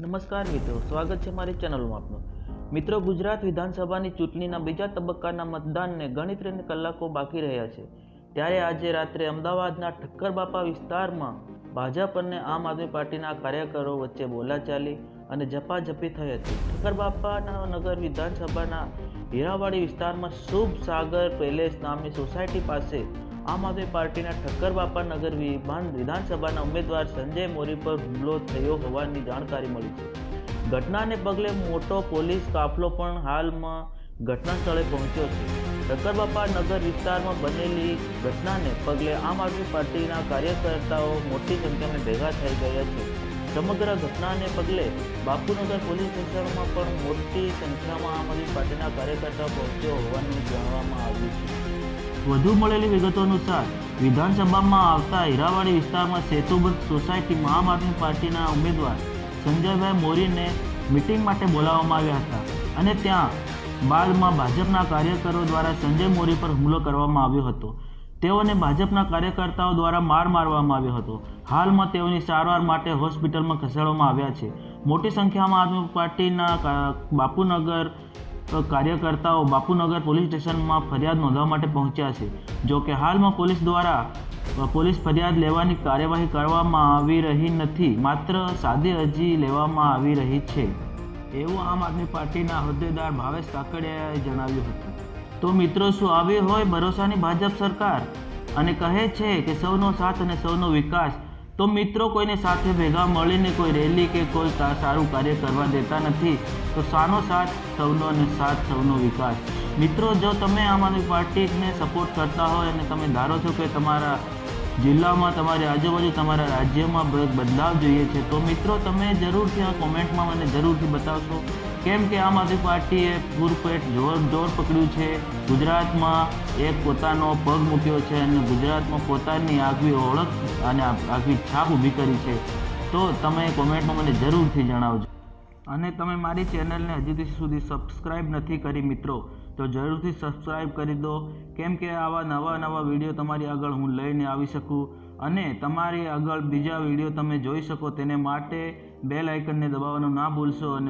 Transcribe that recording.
નમસ્કાર મિત્રો, સ્વાગત છે મારી ચેનલમાં આપનું. મિત્રો, ગુજરાત વિધાનસભાની ચૂંટણીના બીજા તબક્કાના મતદાનને ગણિત ત્રણ કલાકો બાકી રહ્યા છે. ત્યારે આજે રાત્રે અમદાવાદના ઠક્કરબાપા વિસ્તારમાં ભાજપ અને આમ આદમી પાર્ટીના કાર્યકરો વચ્ચે બોલાચાલી અને ઝપાઝપી થઈ હતી. ઠક્કરબાપાના નગર વિધાનસભાના હીરાવાડી વિસ્તારમાં શુભ સાગર પેલેસ નામની સોસાયટી પાસે આમ આદમી પાર્ટીના ઠક્કર બાપા નગર વિધાન વિધાનસભાના ઉમેદવાર સંજય મોરી પર હુમલો થયો હોવાની જાણકારી મળી છે. ઘટનાને પગલે મોટો પોલીસ કાફલો પણ હાલમાં ઘટના સ્થળે પહોંચ્યો છે. ઠક્કર બાપા નગર વિસ્તારમાં બનેલી ઘટનાને પગલે આમ આદમી પાર્ટીના કાર્યકર્તાઓ મોટી સંખ્યામાં ભેગા થઈ ગયા છે. સમગ્ર ઘટનાને પગલે બાપુનગર પોલીસ સ્ટેશનમાં પણ મોટી સંખ્યામાં આમ આદમી પાર્ટીના કાર્યકર્તાઓ પહોંચ્યો હોવાનું જાણવામાં આવ્યું છે. વધુ મળેલી વિગતો અનુસાર વિધાનસભામાં આવતા હીરાવાડી વિસ્તારમાં સેતુબંધ સોસાયટીમાં આમ આદમી પાર્ટીના ઉમેદવાર સંજયભાઈ મોરીને મિટિંગ માટે બોલાવવામાં આવ્યા હતા અને ત્યાં બાદમાં ભાજપના કાર્યકરો દ્વારા સંજય મોરી પર હુમલો કરવામાં આવ્યો હતો. તેઓને ભાજપના કાર્યકર્તાઓ દ્વારા માર મારવામાં આવ્યો હતો. હાલમાં તેઓની સારવાર માટે હોસ્પિટલમાં ખસેડવામાં આવ્યા છે. મોટી સંખ્યામાં આદમી પાર્ટીના બાપુનગર કાર્યકર્તાઓ બાપુનગર પોલીસ સ્ટેશનમાં ફરિયાદ નોંધવા માટે પહોંચ્યા છે. જો કે હાલમાં પોલીસ દ્વારા પોલીસ ફરિયાદ લેવાની કાર્યવાહી કરવામાં આવી રહી નથી, માત્ર સાદી અરજી લેવામાં આવી રહી છે. એવું આમ આદમી પાર્ટીના હોદ્દેદાર ભાવેશ કાકડિયાએ જણાવ્યું હતું. તો મિત્રો, શું આવી હોય ભરોસાની ભાજપ સરકાર? અને કહે છે કે સૌનો સાથ અને સૌનો વિકાસ તો મિત્રો કોઈને સાથે ભેગા મળીને કોઈ રેલી કે કોઈ સારું કાર્ય કરવા દેતા નથી, તો સાનો સાથ સૌનો અને સાથ સૌનો વિકાસ. મિત્રો, જો તમે આમ આદમી પાર્ટીને સપોર્ટ કરતા હોય અને તમે ધારો છો કે તમારા જિલ્લામાં, તમારી આજુબાજુ, તમારા રાજ્યમાં બદલાવ જોઈએ છે, તો મિત્રો તમે જરૂરથી આ કોમેન્ટમાં મને જરૂરથી બતાવશો કેમ કે આમ આદમી પાર્ટીએ પૂરપેટ જોર જોર પકડ્યું છે. ગુજરાતમાં એક પોતાનો પગ મૂક્યો છે અને ગુજરાતમાં પોતાની આગવી ઓળખ અને આગવી છાપ ઊભી કરી છે. તો તમે કોમેન્ટમાં મને જરૂરથી જણાવજો. અને તમે મારી ચેનલને હજુ સુધી સબસ્ક્રાઇબ નથી કરી મિત્રો, તો જરૂરથી સબસ્ક્રાઇબ કરી દો. કેમ કે આવા નવા નવા વીડિયો તમારી આગળ હું લઈને આવી શકું અને તમારી આગળ બીજા વીડિયો તમે જોઈ શકો, તેને માટે બેલ આઇકનને દબાવવાનું ના ભૂલશો અને